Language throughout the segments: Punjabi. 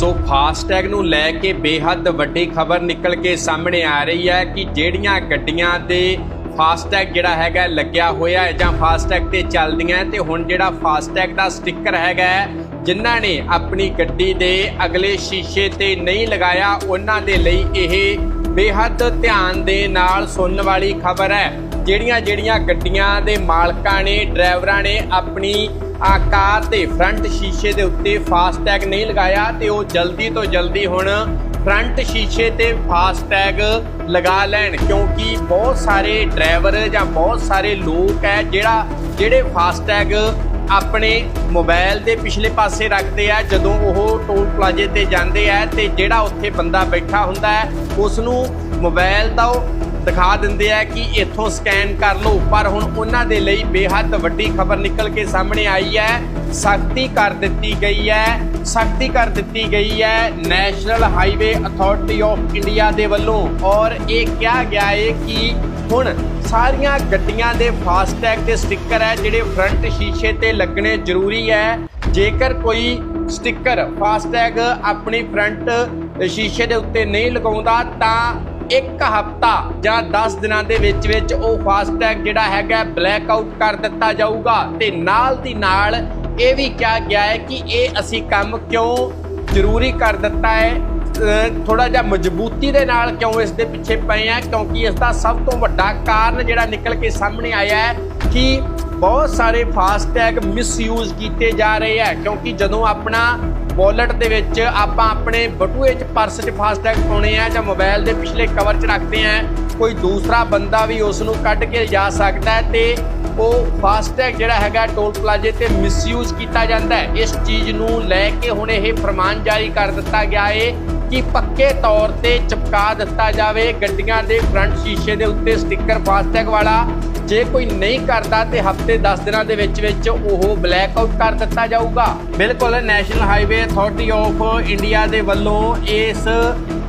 ਸੋ ਫਾਸਟੈਗ ਨੂੰ ਲੈ ਕੇ ਬੇਹੱਦ ਵੱਡੀ ਖਬਰ ਨਿਕਲ ਕੇ ਸਾਹਮਣੇ ਆ ਰਹੀ ਹੈ ਕਿ ਜਿਹੜੀਆਂ ਗੱਡੀਆਂ ਦੇ ਫਾਸਟੈਗ ਜਿਹੜਾ ਹੈਗਾ ਲੱਗਿਆ ਹੋਇਆ ਹੈ ਜਾਂ ਫਾਸਟੈਗ ਤੇ ਚੱਲਦੀਆਂ ਹੈ, ਤੇ ਹੁਣ ਜਿਹੜਾ ਫਾਸਟੈਗ ਦਾ ਸਟicker ਹੈਗਾ ਜਿਨ੍ਹਾਂ ਨੇ ਆਪਣੀ ਗੱਡੀ ਦੇ ਅਗਲੇ ਸ਼ੀਸ਼ੇ ਤੇ ਨਹੀਂ ਲਗਾਇਆ, ਉਹਨਾਂ ਦੇ ਲਈ ਇਹ ਬੇਹੱਦ ਧਿਆਨ ਦੇ ਨਾਲ ਸੁਣਨ ਵਾਲੀ ਖਬਰ ਹੈ। ਜਿਹੜੀਆਂ ਜਿਹੜੀਆਂ ਗੱਡੀਆਂ ਦੇ ਮਾਲਕਾਂ ਨੇ, ਡਰਾਈਵਰਾਂ ਨੇ ਆਪਣੀ ਆ ਕਾਰ ਦੇ ਫਰੰਟ ਸ਼ੀਸ਼ੇ ਦੇ ਉੱਤੇ ਫਾਸਟੈਗ ਨਹੀਂ ਲਗਾਇਆ ਤੇ ਉਹ ਜਲਦੀ ਤੋਂ ਜਲਦੀ ਹੁਣ ਫਰੰਟ ਸ਼ੀਸ਼ੇ ਤੇ ਫਾਸਟੈਗ ਲਗਾ ਲੈਣ। ਕਿਉਂਕਿ ਬਹੁਤ ਸਾਰੇ ਡਰਾਈਵਰ ਜਾਂ ਬਹੁਤ ਸਾਰੇ ਲੋਕ ਹੈ ਜਿਹੜਾ, ਜਿਹੜੇ ਫਾਸਟੈਗ ਆਪਣੇ ਮੋਬਾਈਲ ਦੇ ਪਿਛਲੇ ਪਾਸੇ ਰੱਖਦੇ ਆ, ਜਦੋਂ ਉਹ ਟੋਲ ਪਲਾਜ਼ੇ ਤੇ ਜਾਂਦੇ ਆ ਤੇ ਜਿਹੜਾ ਉੱਥੇ ਬੰਦਾ ਬੈਠਾ ਹੁੰਦਾ ਹੈ ਉਸ ਨੂੰ ਮੋਬਾਈਲ ਦਾ ਉਹ ਦਿਖਾ ਦਿੰਦੇ ਆ ਕਿ ਇੱਥੋਂ ਸਕੈਨ ਕਰ ਲਓ। ਪਰ ਹੁਣ ਉਹਨਾਂ ਦੇ ਲਈ ਬੇਹੱਦ ਵੱਡੀ ਖਬਰ ਨਿਕਲ ਕੇ ਸਾਹਮਣੇ ਆਈ ਹੈ। ਸਖਤੀ ਕਰ ਦਿੱਤੀ ਗਈ ਹੈ, ਸਖਤੀ ਕਰ ਦਿੱਤੀ ਗਈ ਹੈ national highway authority of India ਦੇ ਵੱਲੋਂ। ਔਰ ਇਹ ਕਿਹਾ ਗਿਆ ਹੈ ਕਿ ਹੁਣ ਸਾਰੀਆਂ ਗੱਡੀਆਂ ਦੇ ਫਾਸਟੈਗ ਦੇ ਸਟicker ਹੈ, ਜਿਹੜੇ ਫਰੰਟ ਸ਼ੀਸ਼ੇ ਤੇ ਲੱਗਣੇ ਜ਼ਰੂਰੀ ਹੈ। ਜੇਕਰ ਕੋਈ ਸਟicker ਫਾਸਟੈਗ ਆਪਣੀ ਫਰੰਟ ਸ਼ੀਸ਼ੇ ਦੇ ਉੱਤੇ ਨਹੀਂ ਲਗਾਉਂਦਾ, ਤਾਂ ਇੱਕ ਹਫਤਾ ਜਾਂ 10 ਦਿਨਾਂ ਦੇ ਵਿੱਚ ਵਿੱਚ ਉਹ ਫਾਸਟੈਗ ਜਿਹੜਾ ਹੈਗਾ ਬਲੈਕ ਆਊਟ ਕਰ ਦਿੱਤਾ ਜਾਊਗਾ। ਤੇ ਨਾਲ ਦੀ ਨਾਲ ਇਹ ਵੀ ਕਿਹਾ ਗਿਆ ਹੈ ਕਿ ਇਹ ਅਸੀਂ ਕੰਮ ਕਿਉਂ ਜ਼ਰੂਰੀ ਕਰ ਦਿੱਤਾ ਹੈ? ਥੋੜਾ ਜਿਹਾ ਮਜ਼ਬੂਤੀ ਦੇ ਨਾਲ ਕਿਉਂ ਇਸ ਦੇ ਪਿੱਛੇ ਪਏ ਆ? ਕਿਉਂਕਿ ਇਸ ਦਾ ਸਭ ਤੋਂ ਵੱਡਾ ਕਾਰਨ ਜਿਹੜਾ ਨਿਕਲ ਕੇ ਸਾਹਮਣੇ ਆਇਆ ਹੈ ਕਿ ਬਹੁਤ ਸਾਰੇ ਫਾਸਟੈਗ ਮਿਸਯੂਜ਼ ਕੀਤੇ ਜਾ ਰਹੇ ਹੈ ਕਿਉਂਕਿ ਜਦੋਂ ਆਪਣਾ ਵਾਲਟ ਦੇ ਵਿੱਚ ਆਪਾਂ ਆਪਣੇ ਬਟੂਏ 'ਚ ਪਰਸ 'ਚ ਫਾਸਟੈਗ ਪਾਉਣੇ ਆ ਜਾਂ ਮੋਬਾਈਲ ਦੇ ਪਿਛਲੇ ਕਵਰ 'ਚ ਰੱਖਦੇ ਆ, ਕੋਈ ਦੂਸਰਾ ਬੰਦਾ ਵੀ ਉਸ ਨੂੰ ਕੱਢ ਕੇ ਜਾ ਸਕਦਾ ਹੈ ਤੇ ਉਹ ਫਾਸਟੈਗ ਜਿਹੜਾ ਹੈਗਾ ਟੋਲ ਪਲਾਜ਼ੇ ਤੇ ਮਿਸਯੂਜ਼ ਕੀਤਾ ਜਾਂਦਾ ਹੈ। ਇਸ ਚੀਜ਼ ਨੂੰ ਲੈ ਕੇ ਹੁਣ ਇਹ ਫਰਮਾਨ ਜਾਰੀ ਕਰ ਦਿੱਤਾ ਗਿਆ ਹੈ ਕਿ ਪੱਕੇ ਤੌਰ ਤੇ ਚਿਪਕਾ ਦਿੱਤਾ ਜਾਵੇ। ਗੱਡੀਆਂ ਦੇ ਫਰੰਟ ਸ਼ੀਸ਼ੇ ਦੇ ਉੱਤੇ ਸਟicker ਫਾਸਟੈਗ ਵਾਲਾ ਜੇ ਕੋਈ ਨਹੀਂ ਕਰਦਾ ਤੇ ਹਫ਼ਤੇ 10 ਦਿਨਾਂ ਦੇ ਵਿੱਚ ਵਿੱਚ ਉਹ ਬਲੈਕ ਆਊਟ ਕਰ ਦਿੱਤਾ ਜਾਊਗਾ। ਬਿਲਕੁਲ national highway authority of India ਦੇ ਵੱਲੋਂ ਇਸ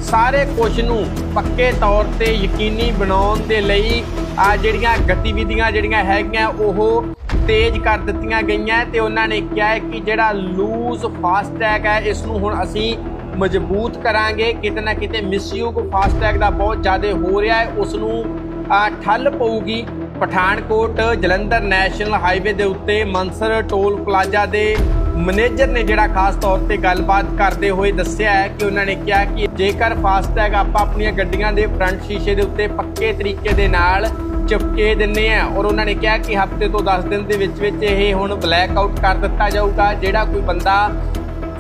ਸਾਰੇ ਕੁਝ ਨੂੰ ਪੱਕੇ ਤੌਰ ਤੇ ਯਕੀਨੀ ਬਣਾਉਣ ਦੇ ਲਈ ਆ ਜਿਹੜੀਆਂ ਗਤੀਵਿਧੀਆਂ ਜਿਹੜੀਆਂ ਹੈਗੀਆਂ, ਉਹ ਤੇਜ਼ ਕਰ ਦਿੱਤੀਆਂ ਗਈਆਂ ਤੇ ਉਹਨਾਂ ਨੇ ਕਿਹਾ ਹੈ ਕਿ ਜਿਹੜਾ ਲੂਜ਼ ਫਾਸਟੈਗ ਹੈ, ਇਸ ਨੂੰ ਹੁਣ ਅਸੀਂ ਮਜ਼ਬੂਤ ਕਰਾਂਗੇ, ਕਿਤੇ ਨਾ ਕਿਤੇ ਮਿਸਯੂਗ ਫਾਸਟੈਗ ਦਾ ਬਹੁਤ ਜ਼ਿਆਦਾ ਹੋ ਰਿਹਾ ਹੈ। ਉਸ ਨੂੰ ਠੱਲ ਪਊਗੀ। ਪਠਾਨਕੋਟ ਜਲੰਧਰ ਨੈਸ਼ਨਲ ਹਾਈਵੇ ਦੇ ਉੱਤੇ ਮਨਸਰ ਟੋਲ ਪਲਾਜ਼ਾ ਦੇ ਮੈਨੇਜਰ ਨੇ ਜਿਹੜਾ ਖਾਸ ਤੌਰ ਤੇ ਗੱਲਬਾਤ ਕਰਦੇ ਹੋਏ ਦੱਸਿਆ ਹੈ ਕਿ ਉਹਨਾਂ ਨੇ ਕਿਹਾ ਕਿ ਜੇਕਰ ਫਾਸਟੈਗ ਆਪਾਂ ਆਪਣੀਆਂ ਗੱਡੀਆਂ ਦੇ ਫਰੰਟ ਸ਼ੀਸ਼ੇ ਦੇ ਉੱਤੇ ਪੱਕੇ ਤਰੀਕੇ ਦੇ ਨਾਲ ਚਿਪਕੇ ਦਿੰਨੇ ਆ ਔਰ ਉਹਨਾਂ ਨੇ ਕਿਹਾ ਕਿ ਹਫ਼ਤੇ ਤੋਂ 10 ਦਿਨ ਦੇ ਵਿੱਚ ਵਿੱਚ ਇਹ ਹੁਣ ਬਲੈਕ ਆਊਟ ਕਰ ਦਿੱਤਾ ਜਾਊਗਾ। ਜਿਹੜਾ ਕੋਈ ਬੰਦਾ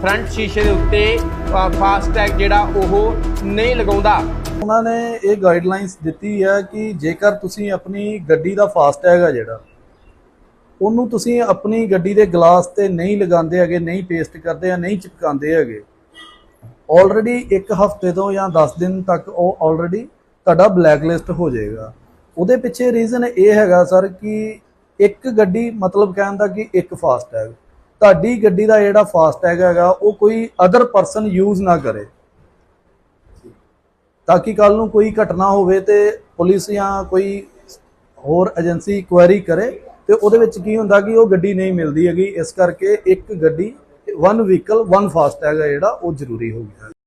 ਫਰੰਟ ਸ਼ੀਸ਼ੇ ਦੇ ਉੱਤੇ ਫਾਸਟੈਗ ਜਿਹੜਾ ਉਹ ਨਹੀਂ ਲਗਾਉਂਦਾ। ਉਹਨਾਂ ਨੇ ਇਹ ਗਾਈਡਲਾਈਨਸ ਦਿੱਤੀ ਹੈ ਕਿ ਜੇਕਰ ਤੁਸੀਂ ਆਪਣੀ ਗੱਡੀ ਦਾ ਫਾਸਟੈਗ ਹੈ ਜਿਹੜਾ, ਉਹਨੂੰ ਤੁਸੀਂ ਆਪਣੀ ਗੱਡੀ ਦੇ ਗਲਾਸ ਤੇ ਨਹੀਂ ਲਗਾਉਂਦੇ ਹੈਗੇ, ਨਹੀਂ ਪੇਸਟ ਕਰਦੇ ਜਾਂ ਨਹੀਂ ਚਿਪਕਾਉਂਦੇ ਹੈਗੇ ਆਲਰੇਡੀ ਇੱਕ ਹਫ਼ਤੇ ਤੋਂ ਜਾਂ 10 ਦਿਨ ਤੱਕ ਉਹ ਆਲਰੇਡੀ ਤੁਹਾਡਾ ਬਲੈਕਲਿਸਟ ਹੋ ਜਾਏਗਾ। ਉਹਦੇ ਪਿੱਛੇ ਰੀਜ਼ਨ ਇਹ ਹੈਗਾ ਸਰ ਕਿ ਇੱਕ ਗੱਡੀ ਮਤਲਬ ਕਹਿਣ ਦਾ ਕਿ ਇੱਕ ਫਾਸਟੈਗ ਤੁਹਾਡੀ ਗੱਡੀ ਦਾ ਜਿਹੜਾ ਫਾਸਟੈਗ ਹੈਗਾ, ਉਹ ਕੋਈ ਅਦਰ ਪਰਸਨ ਯੂਜ਼ ਨਾ ਕਰੇ। ਤਾਂ ਕਿ ਕੱਲ ਨੂੰ ਕੋਈ ਘਟਨਾ ਹੋਵੇ ਤੇ ਪੁਲਿਸ ਜਾਂ ਕੋਈ ਹੋਰ ਏਜੰਸੀ ਇਨਕੁਆਇਰੀ ਕਰੇ, ਤੇ ਉਹਦੇ ਵਿੱਚ ਕੀ ਹੁੰਦਾ ਕਿ ਉਹ ਗੱਡੀ ਨਹੀਂ ਮਿਲਦੀ ਹੈਗੀ। ਇਸ ਕਰਕੇ ਇੱਕ ਗੱਡੀ ਵਨ ਵਹੀਕਲ ਵਨ ਫਾਸਟੈਗ ਹੈ ਜਿਹੜਾ, ਉਹ ਜ਼ਰੂਰੀ ਹੋ ਗਿਆ।